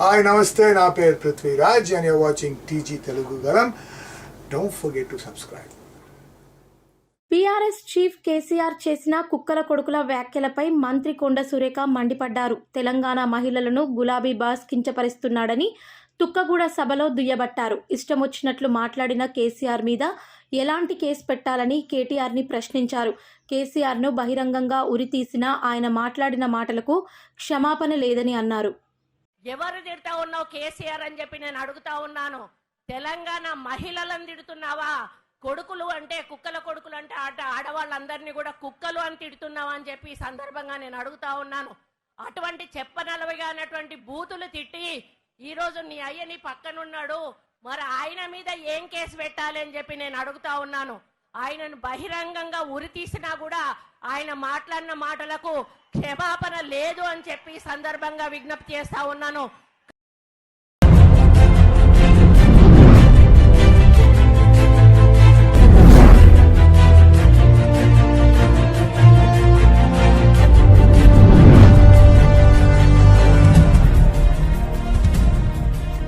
Hi నమస్తే నా పేరు Prithviraj and you're watching TG Telugu Galam don't forget to subscribe BRS chief KCR చేసిన కుక్కల కొడుకుల వ్యాఖ్యలపై మంత్రి కొండ సురేఖ మండిపడ్డారు. తెలంగాణ మహిళలను గులాబీ బాస్ కించపరుస్తున్నాడని తుక్కగూడ సభలో దుయ్యబట్టారు. ఇష్టమొచ్చినట్లు మాట్లాడిన కేసీఆర్ మీద ఎలాంటి కేసు పెట్టాలని కేటీఆర్ని ప్రశ్నించారు. కేసీఆర్ను బహిరంగంగా ఉరితీసిన ఆయన మాట్లాడిన మాటలకు క్షమాపణ లేదని అన్నారు. ఎవరు తిడతా ఉన్నావు కేసీఆర్ అని చెప్పి నేను అడుగుతా ఉన్నాను. తెలంగాణ మహిళలను తిడుతున్నావా? కొడుకులు అంటే కుక్కల కొడుకులు అంటే ఆట ఆడవాళ్ళందరినీ కూడా కుక్కలు అని తిడుతున్నావా అని చెప్పి ఈ సందర్భంగా నేను అడుగుతా ఉన్నాను. అటువంటి చెప్పనలవిగా అన్నటువంటి బూతులు తిట్టి ఈరోజు నీ అయ్య నీ పక్కనున్నాడు. మరి ఆయన మీద ఏం కేసు పెట్టాలి అని చెప్పి నేను అడుగుతా ఉన్నాను. ఆయనను బహిరంగంగా ఉరి తీసినా కూడా ఆయన మాట్లాడిన మాటలకు క్షమాపణ లేదు అని చెప్పి సందర్భంగా విజ్ఞప్తి చేస్తా ఉన్నాను.